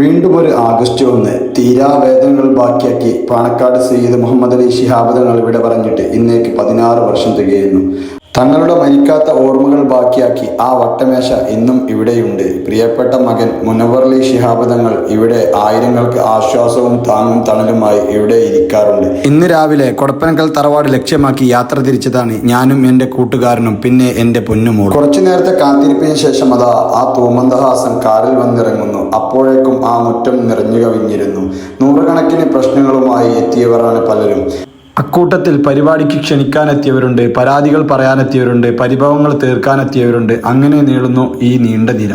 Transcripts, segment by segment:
വീണ്ടും ഒരു ആഗസ്റ്റ് ഒന്ന് തീരാവേദനകൾ ബാക്കിയാക്കി പാണക്കാട് സയ്യിദ് മുഹമ്മദ് അലി ശിഹാബ് തങ്ങൾ ഇവിടെ പറഞ്ഞിട്ട് ഇന്നേക്ക് പതിനാറ് വർഷം തികയുന്നു. തങ്ങളുടെ മരിക്കാത്ത ഓർമ്മകൾ ബാക്കിയാക്കി ആ വട്ടമേശ ഇന്നും ഇവിടെയുണ്ട്. പ്രിയപ്പെട്ട മകൻ മുനവർലി ശിഹാബദങ്ങൾ ഇവിടെ ആയിരങ്ങൾക്ക് ആശ്വാസവും താങ്ങും തണലുമായി ഇവിടെ ഇരിക്കാറുണ്ട്. ഇന്ന് രാവിലെ കൊടപ്പനക്കൽ തറവാട് ലക്ഷ്യമാക്കി യാത്ര തിരിച്ചതാണ് ഞാനും എന്റെ കൂട്ടുകാരനും പിന്നെ എന്റെ പൊന്നുമോ കുറച്ചു നേരത്തെ കാത്തിരിപ്പിന് ശേഷം അതാ ആ തൂമന്ദഹാസൻ കാറിൽ വന്നിറങ്ങുന്നു. അപ്പോഴേക്കും ആ മുറ്റം നിറഞ്ഞു കവിഞ്ഞിരുന്നു. നൂറുകണക്കിന് പ്രശ്നങ്ങളുമായി എത്തിയവരാണ് പലരും. അക്കൂട്ടത്തിൽ പരിപാടിക്ക് ക്ഷണിക്കാനെത്തിയവരുണ്ട് പരാതികൾ പറയാനെത്തിയവരുണ്ട് പരിഭവങ്ങൾ തീർക്കാനെത്തിയവരുണ്ട്. അങ്ങനെ നീളുന്നു ഈ നീണ്ട നിര.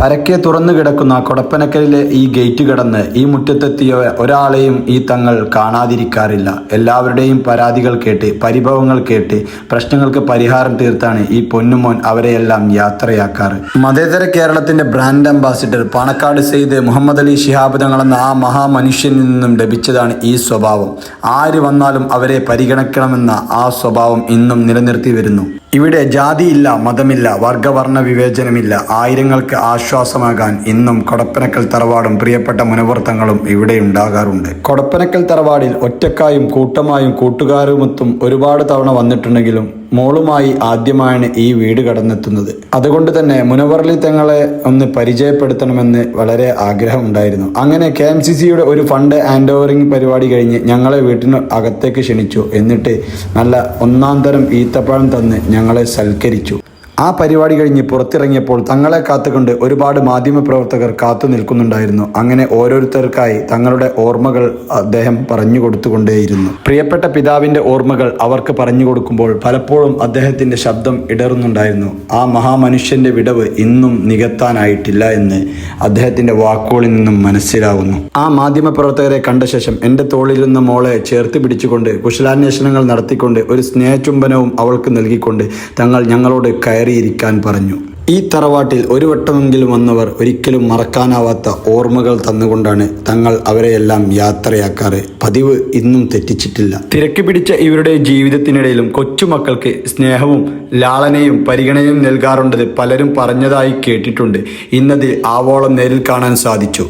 പരക്കെ തുറന്നു കിടക്കുന്ന കൊടപ്പനക്കലിലെ ഈ ഗേറ്റ് കടന്ന് ഈ മുറ്റത്തെത്തിയ ഒരാളെയും ഈ തങ്ങൾ കാണാതിരിക്കാറില്ല. എല്ലാവരുടെയും പരാതികൾ കേട്ട് പരിഭവങ്ങൾ കേട്ട് പ്രശ്നങ്ങൾക്ക് പരിഹാരം തീർത്താണ് ഈ പൊന്നുമോൻ അവരെയെല്ലാം യാത്രയാക്കാറ്. മതേതര കേരളത്തിന്റെ ബ്രാൻഡ് അംബാസിഡർ പാണക്കാട് സെയ്ത് മുഹമ്മദ് അലി ശിഹാബ് തങ്ങളെന്ന ആ മഹാമനുഷ്യനിൽ നിന്നും ലഭിച്ചതാണ് ഈ സ്വഭാവം. ആര് വന്നാലും അവരെ പരിഗണിക്കണമെന്ന ആ സ്വഭാവം ഇന്നും നിലനിർത്തി വരുന്നു. ഇവിടെ ജാതിയില്ല മതമില്ല വർഗവർണ വിവേചനമില്ല. ആയിരങ്ങൾക്ക് ആശ്വാസമാകാൻ ഇന്നും കൊടപ്പനക്കൽ തറവാടും പ്രിയപ്പെട്ട മുനവൃത്തങ്ങളും ഇവിടെ ഉണ്ടാകാറുണ്ട്. കൊടപ്പനക്കൽ തറവാടിൽ ഒറ്റക്കായും കൂട്ടമായും കൂട്ടുകാരുമൊത്തും ഒരുപാട് തവണ വന്നിട്ടുണ്ടെങ്കിലും മോളുമായി ആദ്യമായാണ് ഈ വീട് കടന്നെത്തുന്നത്. അതുകൊണ്ട് തന്നെ മുനവർലി തങ്ങളെ ഒന്ന് പരിചയപ്പെടുത്തണമെന്ന് വളരെ ആഗ്രഹമുണ്ടായിരുന്നു. അങ്ങനെ കെ എം സി സിയുടെ ഒരു ഫണ്ട് ഹാൻഡ് ഓവറിംഗ് പരിപാടി കഴിഞ്ഞ് ഞങ്ങളെ വീട്ടിന് അകത്തേക്ക് ക്ഷണിച്ചു. എന്നിട്ട് നല്ല ഒന്നാം തരം ഈത്തപ്പഴം തന്ന് ഞങ്ങളെ സൽക്കരിച്ചു. ആ പരിപാടി കഴിഞ്ഞ് പുറത്തിറങ്ങിയപ്പോൾ തങ്ങളെ കാത്തുകൊണ്ട് ഒരുപാട് മാധ്യമപ്രവർത്തകർ കാത്തു നിൽക്കുന്നുണ്ടായിരുന്നു. അങ്ങനെ ഓരോരുത്തർക്കായി തങ്ങളുടെ ഓർമ്മകൾ അദ്ദേഹം പറഞ്ഞു കൊടുത്തുകൊണ്ടേയിരുന്നു. പ്രിയപ്പെട്ട പിതാവിന്റെ ഓർമ്മകൾ അവർക്ക് പറഞ്ഞു കൊടുക്കുമ്പോൾ പലപ്പോഴും അദ്ദേഹത്തിന്റെ ശബ്ദം ഇടറുന്നുണ്ടായിരുന്നു. ആ മഹാമനുഷ്യന്റെ വിടവ് ഇന്നും നികത്താനായിട്ടില്ല എന്ന് അദ്ദേഹത്തിന്റെ വാക്കുകളിൽ നിന്നും മനസ്സിലാകുന്നു ആ മാധ്യമപ്രവർത്തകരെ കണ്ട ശേഷം എന്റെ തോളിലിരുന്ന മോളെ ചേർത്ത് പിടിച്ചുകൊണ്ട് കുശലാന്വേഷണങ്ങൾ നടത്തിക്കൊണ്ട് ഒരു സ്നേഹചുംബനവും അവൾക്ക് നൽകിക്കൊണ്ട് തങ്ങൾ ഞങ്ങളോട് കയറിയിരിക്കാൻ പറഞ്ഞു. ഈ തറവാട്ടിൽ ഒരു വട്ടമെങ്കിലും വന്നവർ ഒരിക്കലും മറക്കാനാവാത്ത ഓർമ്മകൾ തന്നുകൊണ്ടാണ് തങ്ങൾ അവരെയെല്ലാം യാത്രയാക്കാറ്. പതിവ് ഇന്നും തെറ്റിച്ചിട്ടില്ല. തിരക്ക് പിടിച്ച ഇവരുടെ ജീവിതത്തിനിടയിലും കൊച്ചുമക്കൾക്ക് സ്നേഹവും ലാളനയും പരിഗണനയും നൽകാറുണ്ടത് പലരും പറഞ്ഞതായി കേട്ടിട്ടുണ്ട്. ഇന്നത് ആവോളം നേരിൽ കാണാൻ സാധിച്ചു.